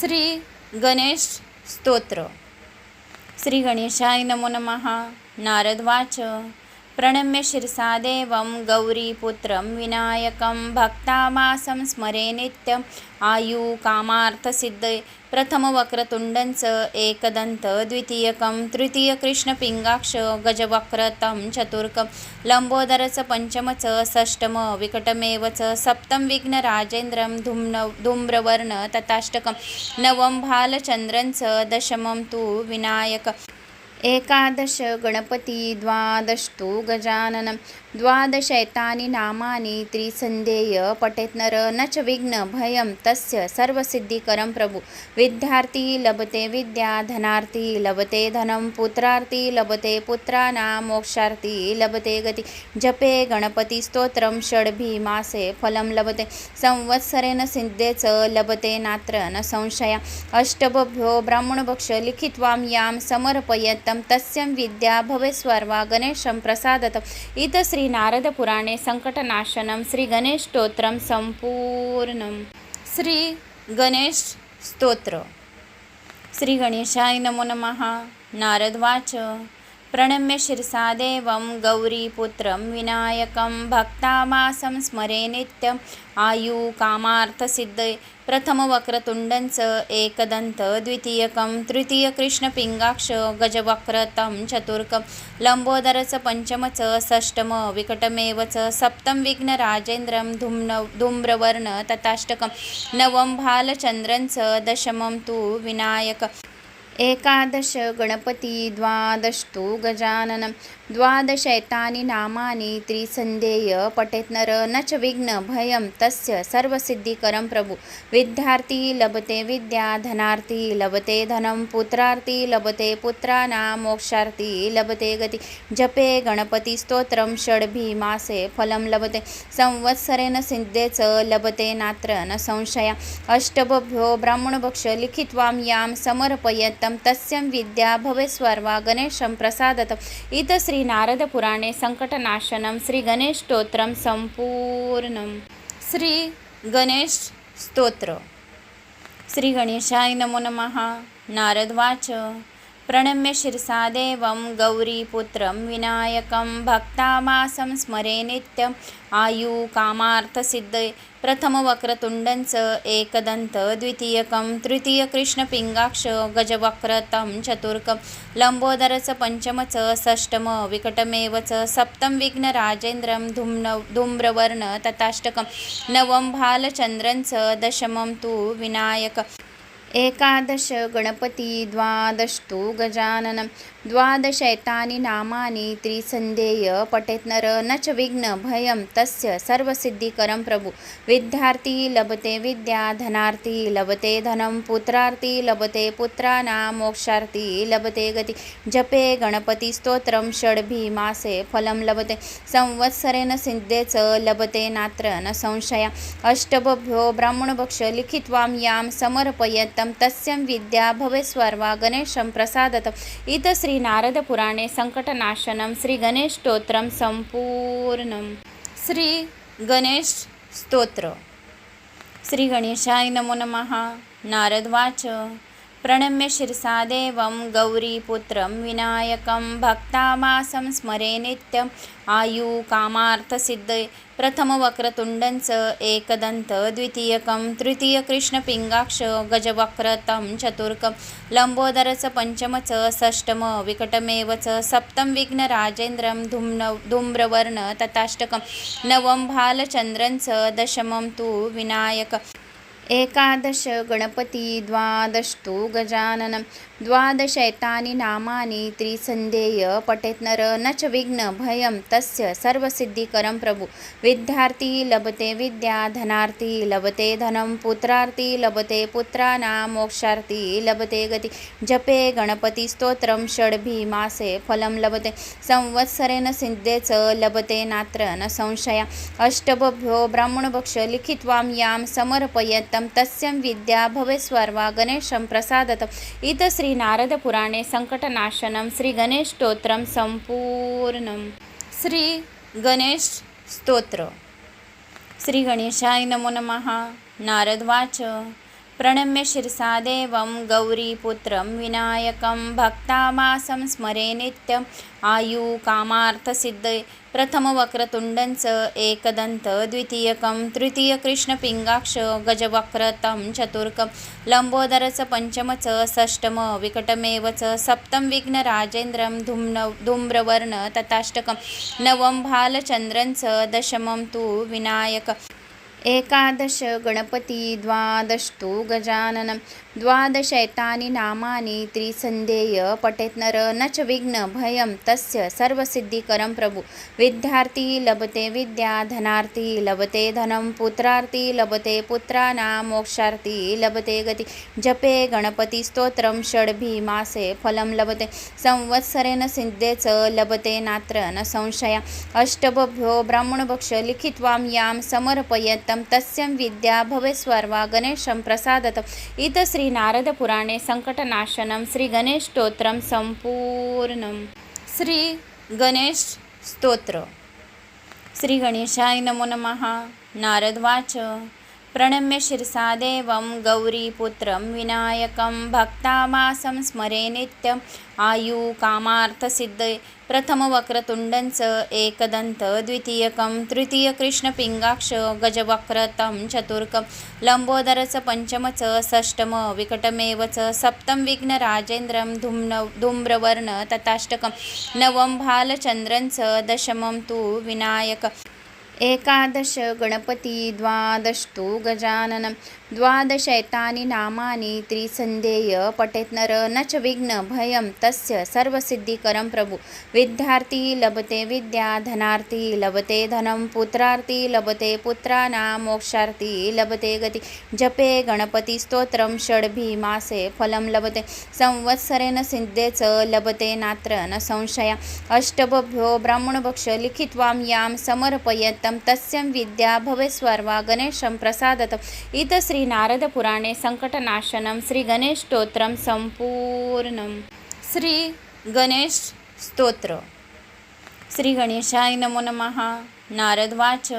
श्री गणेश स्तोत्र. श्री गणेशाय नमो नमः. नारदवाच प्रणम्य शिरसादेवं गौरीपुत्रं विनायकं भक्तामासं स्मरे नित्यम्। आयुकामार्थसिद्धये प्रथमवक्रतुण्डं च एकदन्त द्वितीयकं तृतीयकृष्णपिङ्गाक्ष गजवक्रतं चतुर्कं लम्बोदर च पञ्चम च षष्टम विकटमेव च सप्तं विघ्नराजेन्द्रं धूम्न धूम्रवर्ण तथाष्टकं नवं भालचन्द्रं च दशमं तु विनायक। एकादश गणपती द्वादश तु गजाननं द्वादशैतानि नामानि त्रिसन्धेय पठेत् नर न च विघ्नभयं तस्य सर्वसिद्धिकरं प्रभु। विद्यार्थी लभते विद्या धनार्थी लभते धनं पुत्रार्थी लभते पुत्राणां मोक्षार्थी लभते गति। जपे गणपतिस्तोत्रं षड्भिमासे फलं लभते। संवत्सरेण सिद्धे च लभते नात्र न संशया। अष्टभ्यो ब्राह्मणभक्ष लिखित्वां यां समर्पयत् तस्यं विद्या भवेस्वर्वा गणेशं प्रसादतम् इत श्रीनारदपुराणे सङ्कटनाशनं श्रीगणेशस्तोत्रं सम्पूर्णं श्री गणेश स्तोत्र। श्री गणेशाय नमो नमः। नारदवाच प्रणम्य शिरसा देवं गौरीपुत्रं विनायकं भक्तामासं स्मरे नित्यम्। आयुकामार्थसिद्धये प्रथमवक्रतुण्डं च एकदन्त द्वितीयकं तृतीयकृष्णपिङ्गाक्ष गजवक्रतं चतुर्कं लम्बोदर च पञ्चम च षष्टम विकटमेव च सप्तं विघ्नराजेन्द्रं धूम्न धूम्रवर्ण तथाष्टकं नवं भालचन्द्रं च दशमं तु विनायक। एकादश गणपती द्वादश तु गजाननं द्वादशैतानि नामानि त्रिसन्ध्येय पठेत् नर न च विघ्नभयं तस्य सर्वसिद्धिकरं प्रभु। विद्यार्थी लभते विद्या धनार्थी लभते धनं पुत्रार्थी लभते पुत्राणां मोक्षार्थी लभते गति। जपे गणपतिस्तोत्रं षड्भिमासे फलं लभते। संवत्सरेण सिद्धे च लभते नात्र न संशया। अष्टभ्यो ब्राह्मणभक्ष लिखित्वां यां समर्पयतं तस्यं विद्या भवेस्वर्वा गणेशं प्रसादतम्। इति श्रीनारदपुराणे सङ्कटनाशनं श्रीगणेशस्तोत्रं सम्पूर्णं श्री गणेश स्तोत्र। श्री गणेशाय नमो नमः। नारदवाच प्रणम्य शिरसादेवं गौरीपुत्रं विनायकं भक्तामासं स्मरे नित्यम्। आयुकामार्थसिद्धये प्रथमवक्रतुण्डं च एकदन्त द्वितीयकं तृतीयकृष्णपिङ्गाक्ष गजवक्रतं चतुर्कं। लम्बोदर च पञ्चम च षष्टम विकटमेव च सप्तं विघ्नराजेन्द्रं धूम्न धूम्रवर्ण तथाष्टकं। नवं भालचन्द्रं च दशमं तु विनायक। एकादश गणपती द्वादश तु गजाननं द्वादशैतानि नामानि त्रिसन्धेय पठेत् नर न च विघ्नभयं तस्य सर्वसिद्धिकरं प्रभु। विद्यार्थी लभते विद्या धनार्थी लभते धनं पुत्रार्थी लभते पुत्राणां मोक्षार्थी लभते गति। जपे गणपतिस्तोत्रं षड्भिमासे फलं लभते। संवत्सरेण सिद्धे च लभते नात्र न संशया। अष्टभ्यो ब्राह्मणभक्ष लिखित्वां यां समर्पयतं तस्यं विद्या भवेस्वर्वा गणेशं प्रसादतम्। इति श्रीनारदपुराणे सङ्कटनाशनं श्रीगणेशस्तोत्रं सम्पूर्णं श्री गणेश स्तोत्र। श्री गणेशाय नमो नमः। नारदवाच प्रणम्य शिरसादेवं गौरीपुत्रं विनायकं भक्तामासं स्मरे नित्यम्। आयुकामार्थसिद्धये प्रथमवक्रतुण्डं च एकदन्त द्वितीयकं तृतीयकृष्णपिङ्गाक्ष गजवक्रतं चतुर्कं लम्बोदर च पञ्चम च षष्टम विकटमेव च सप्तं विघ्नराजेन्द्रं धूम्न धूम्रवर्ण तथाष्टकं नवं भालचन्द्रं च दशमं तु विनायक। एकादश गणपती द्वादश तु गजाननं द्वादशैतानि नामानि त्रिसन्ध्येय पठेत् नर न च विघ्नभयं तस्य सर्वसिद्धिकरं प्रभु। विद्यार्थी लभते विद्या धनार्थी लभते धनं पुत्रार्थी लभते पुत्राणां मोक्षार्थी लभते गति। जपे गणपतिस्तोत्रं षड्भिमासे फलं लभते। संवत्सरेण सिद्धे च लभते नात्र न संशया। अष्टभ्यो ब्राह्मणभक्ष लिखित्वां यां समर्पयत तस्यं विद्या भवेस्वर्वा गणेशं प्रसादतम् इति श्रीनारदपुराणे सङ्कटनाशनं श्रीगणेशस्तोत्रं सम्पूर्णं श्री गणेश स्तोत्र। श्री गणेशाय नमो नमः। नारदवाच प्रणम्य शिरसादेवं गौरीपुत्रं विनायकं भक्तामासं स्मरे नित्यम्। आयुकामार्थसिद्धये प्रथमवक्रतुण्डञ्च एकदन्त द्वितीयकं तृतीयकृष्णपिङ्गाक्ष गजवक्रतं चतुर्कं। लम्बोदर च पञ्चम च षष्टम विकटमेव च सप्तं विघ्नराजेन्द्रं धूम्न धूम्रवर्ण तथाष्टकं। नवं भालचन्द्रं च दशमं तु विनायक। एकादश गणपती द्वादशतु गजाननं द्वादशैतानि नामानि त्रिसन्धेय पठेत् नर न च विघ्नभयं तस्य सर्वसिद्धिकरं प्रभु। विद्यार्थी लभते विद्या धनार्थी लभते धनं पुत्रार्थी लभते पुत्राणां मोक्षार्थी लभते गति। जपे गणपतिस्तोत्रं षड्भिमासे फलं लभते। संवत्सरेण सिद्धे च लभते नात्र न संशया। अष्टभ्यो ब्राह्मणभक्ष लिखित्वां यां समर्पयत् तस्यं विद्या भवेस्वर्वा गणेशं प्रसादतम् इति श्रीनारदपुराणे सङ्कटनाशनं श्रीगणेशस्तोत्रं सम्पूर्णं श्री गणेश स्तोत्र श्री गणेशाय नमो। नमः नारदवाच प्रणम्य शिरसादेवं गौरीपुत्रं विनायकं भक्तामासं स्मरे नित्यम्। आयुकामार्थसिद्धये प्रथमवक्रतुण्डञ्च एकदन्त द्वितीयकं तृतीयकृष्णपिङ्गाक्ष गजवक्रतं चतुर्कं लम्बोदर च पञ्चम च षष्टम विकटमेव च सप्तं विघ्नराजेन्द्रं धूम्न धूम्रवर्ण तथाष्टकं नवं भालचन्द्रं च दशमं तु विनायक। एकादश गणपती द्वादशतु गजाननं द्वादशैतानि नामानि त्रिसन्ध्येय पठेत् नर न च विघ्नभयं तस्य सर्वसिद्धिकरं प्रभु। विद्यार्थी लभते विद्या धनार्थी लभते धनं पुत्रार्थी लभते पुत्राणां मोक्षार्थी लभते गति। जपे गणपतिस्तोत्रं षड्भिमासे फलं लभते। संवत्सरेण सिद्धे च लभते नात्र न संशया। अष्टभ्यो ब्राह्मणभक्ष लिखित्वां यां समर्पयत तस्यं विद्या भवेस्वर्वा गणेशं प्रसादतम् इत श्रीनारदपुराणे सङ्कटनाशनं श्रीगणेशस्तोत्रं सम्पूर्णं श्री गणेश स्तोत्र। श्री गणेशाय नमो नमः। नारदवाच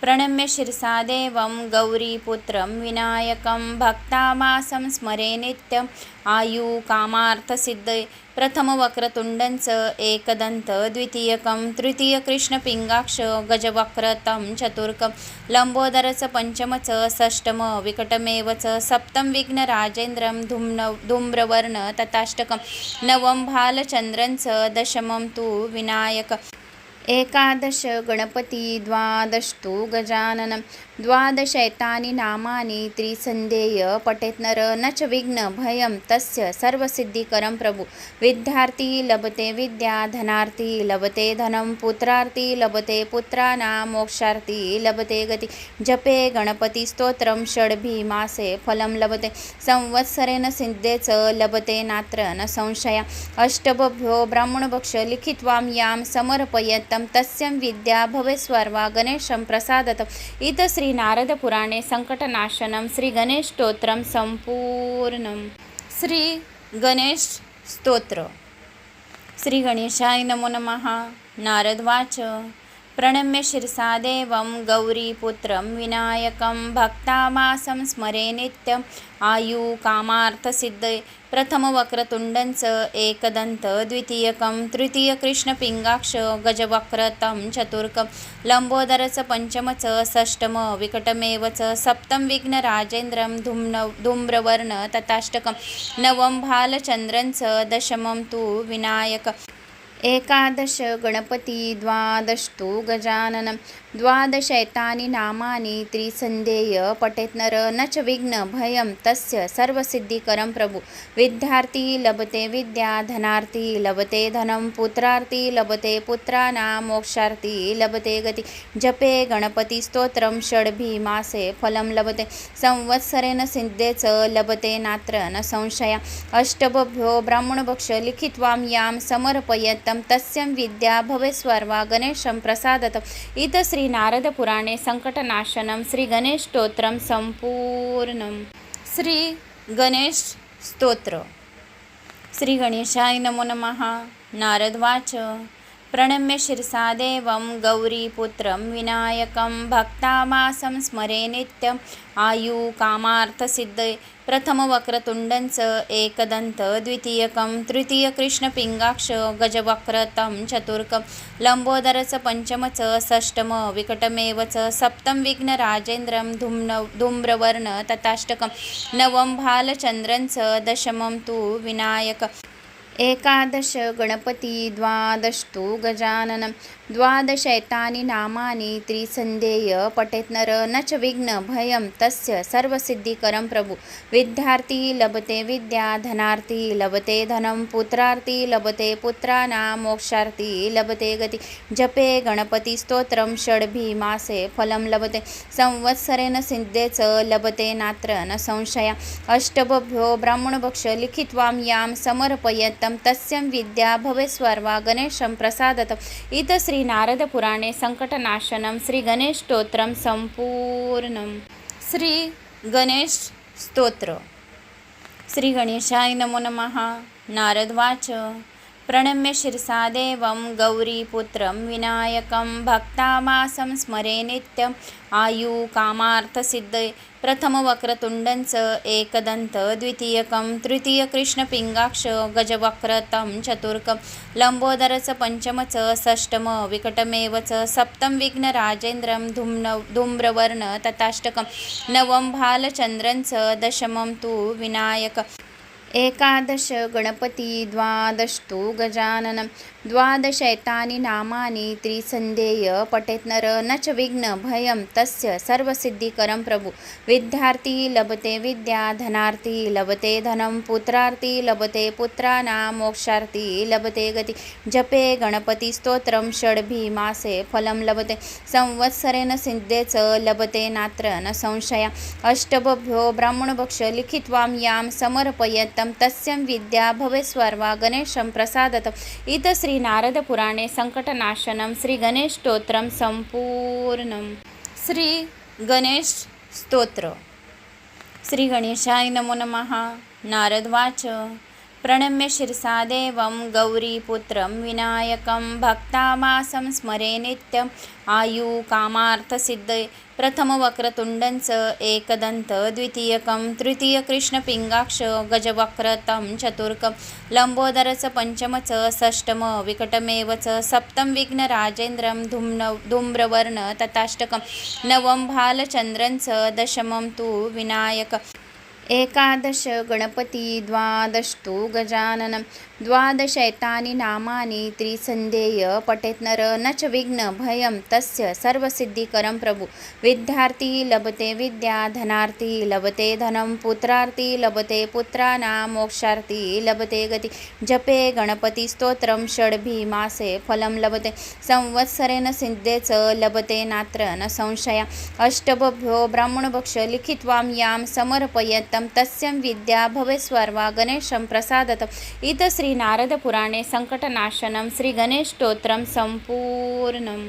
प्रणम्य शिरसादेवं गौरीपुत्रं विनायकं भक्तामासं स्मरे नित्यम्। आयुकामार्थसिद्धये प्रथमवक्रतुण्डञ्च एकदन्त द्वितीयकं तृतीयकृष्णपिङ्गाक्ष गजवक्रतं चतुर्कं लम्बोदर च पञ्चम च षष्टम विकटमेव च सप्तं विघ्नराजेन्द्रं धूम्न धूम्रवर्ण तथाष्टकं नवं भालचन्द्रं च दशमं तु विनायक। एकादश गणपती द्वादशतु गजाननं द्वादशैतानि नामानि त्रिसन्धेय पठेत् नर न च विघ्नभयं तस्य सर्वसिद्धिकरं प्रभु। विद्यार्थी लभते विद्या धनार्थी लभते धनं पुत्रार्थी लभते पुत्राणां मोक्षार्थी लभते गति। जपे गणपतिस्तोत्रं षड्भिमासे फलं लभते। संवत्सरेण सिद्धे च लभते नात्र न संशया। अष्टभ्यो ब्राह्मणभक्ष लिखित्वां यां समर्पयतं तस्यं विद्या भवेस्वर्वा गणेशं प्रसादतम्। इति श्रीनारदपुराणे सङ्कटनाशनं श्रीगणेशस्तोत्रं सम्पूर्णं श्री गणेश स्तोत्र। श्री गणेशाय नमो नमः। नारदवाच प्रणम्य शिरसादेवं गौरीपुत्रं विनायकं भक्तामासं स्मरे नित्यम्। आयुकामार्थसिद्धे प्रथमवक्रतुण्डं च एकदन्त द्वितीयकं तृतीयकृष्णपिङ्गाक्ष गजवक्रतं चतुर्कं लम्बोदर च पञ्चम च षष्टम विकटमेव च सप्तं विघ्नराजेन्द्रं धूम्न धूम्रवर्ण तथाष्टकं नवं भालचन्द्रं च दशमं तु विनायक। एकादश गणपती द्वादशतु गजाननं द्वादशैतानि नामानि त्रिसन्ध्येय पठेत् नर न च विघ्नभयं तस्य सर्वसिद्धिकरं प्रभु। विद्यार्थी लभते विद्या धनार्थी लभते धनं पुत्रार्थी लभते पुत्राणां मोक्षार्थी लभते गति। जपे गणपतिस्तोत्रं षड्भिमासे फलं लभते। संवत्सरेण सिद्धे च लभते नात्र न संशया। अष्टभ्यो ब्राह्मणभक्ष लिखित्वां यां समर्पयतं तस्यं विद्या भवेस्वर्वा गणेशं प्रसादतम्। इति श्रीनारदपुराणे सङ्कटनाशनं श्रीगणेशस्तोत्रं सम्पूर्णं श्री गणेश स्तोत्र श्री गणेशाय नमो नमः नारदवाच प्रणम्य शिरसादेवं गौरीपुत्रं विनायकं भक्तामासं स्मरे नित्यम्। आयुकामार्थसिद्धये प्रथमवक्रतुण्डञ्च एकदन्त द्वितीयकं तृतीयकृष्णपिङ्गाक्ष गजवक्रतं चतुर्कं। च पञ्चम च षष्टम विकटमेव च सप्तं विघ्नराजेन्द्रं धूम्न धूम्रवर्ण तथाष्टकं। नवं भालचन्द्रं च दशमं तु विनायक। एकादश गणपती द्वादशतु गजाननं द्वादशैतानि नामानि त्रिसन्ध्येय पठेत् नर न च विघ्न भयं तस्य सर्वसिद्धिकरं प्रभु। विद्यार्थी लभते विद्या धनार्थी लभते धनं पुत्रार्थी लभते पुत्राणां मोक्षार्थी लभते गति। जपे गणपतिस्तोत्रं षड्भिमासे फलं लभते। संवत्सरेण सिद्धे च लभते नात्र न संशया। अष्टभ्यो ब्राह्मणभक्ष लिखित्वां यां समर्पयत् तस्यं विद्या भवेस्वर्वा गणेशं प्रसादतम् इत श्रीनारदपुराणे सङ्कटनाशनं श्रीगणेशस्तोत्रं सम्पूर्णं श्री गणेश स्तोत्र। श्री गणेशाय नमो नमः। नारदवाच। प्रणम्य शिरसा गौरीपुत्रं विनायकं भक्तामासं स्मरे नित्यम्। आयुकामार्थसिद्धये प्रथमवक्रतुण्डञ्च एकदन्त द्वितीयकं तृतीयकृष्णपिङ्गाक्ष गजवक्रतं चतुर्कं च पञ्चम च षष्टम विकटमेव च सप्तं विघ्नराजेन्द्रं धूम्न धूम्रवर्ण तथाष्टकं नवं भालचन्द्रं च दशमं तु विनायक। एकादश गणपती द्वादशतु गजाननं द्वादशैतानि नामानि त्रिसन्धेय पठेत् नर न च विघ्न भयं तस्य सर्वसिद्धिकरं प्रभु। विद्यार्थी लभते विद्या धनार्थी लभते धनं पुत्रार्थी लभते पुत्राणां मोक्षार्थी लभते गति। जपे गणपतिस्तोत्रं षड्भिमासे फलं लभते। संवत्सरेण सिद्धे च लभते नात्र न संशया। अष्टभ्यो ब्राह्मणभक्ष लिखित्वां यां समर्पयत् तस्यं विद्या भवेस्वर्वा गणेशं प्रसादतम् इति श्रीनारदपुराणे सङ्कटनाशनं श्रीगणेशस्तोत्रं सम्पूर्णं श्री गणेश स्तोत्र। श्री गणेशाय नमो नमः। नारदवाच प्रणम्य शिरसा देवं गौरीपुत्रं विनायकं भक्तामासं स्मरे नित्यम्। आयुकामार्थसिद्धये प्रथमवक्रतुण्डञ्च एकदन्त द्वितीयकं तृतीयकृष्णपिङ्गाक्ष गजवक्रतं चतुर्कं। लम्बोदर च पञ्चम च षष्टम विकटमेव च सप्तं विघ्नराजेन्द्रं धूम्न धूम्रवर्ण तथाष्टकं। नवं भालचन्द्रं च दशमं तु विनायक। एकादश गणपती द्वादशतु गजाननं द्वादशैतानि नामानि त्रिसन्ध्येय पठेत् नर न च विघ्न भयं तस्य सर्वसिद्धिकरं प्रभु। विद्यार्थी लभते विद्या धनार्थी लभते धनं पुत्रार्थी लभते पुत्राणां मोक्षार्थी लभते गति। जपे गणपतिस्तोत्रं षड्भिमासे फलं लभते। संवत्सरेण सिद्धे च लभते नात्र न संशया। अष्टभ्यो ब्राह्मणभक्ष लिखित्वां यां समर्पयत् तस्यं विद्या भवेस्वर्वा गणेशं प्रसादतम् इति श्रीनारदपुराणे सङ्कटनाशनं श्रीगणेशस्तोत्रं सम्पूर्णं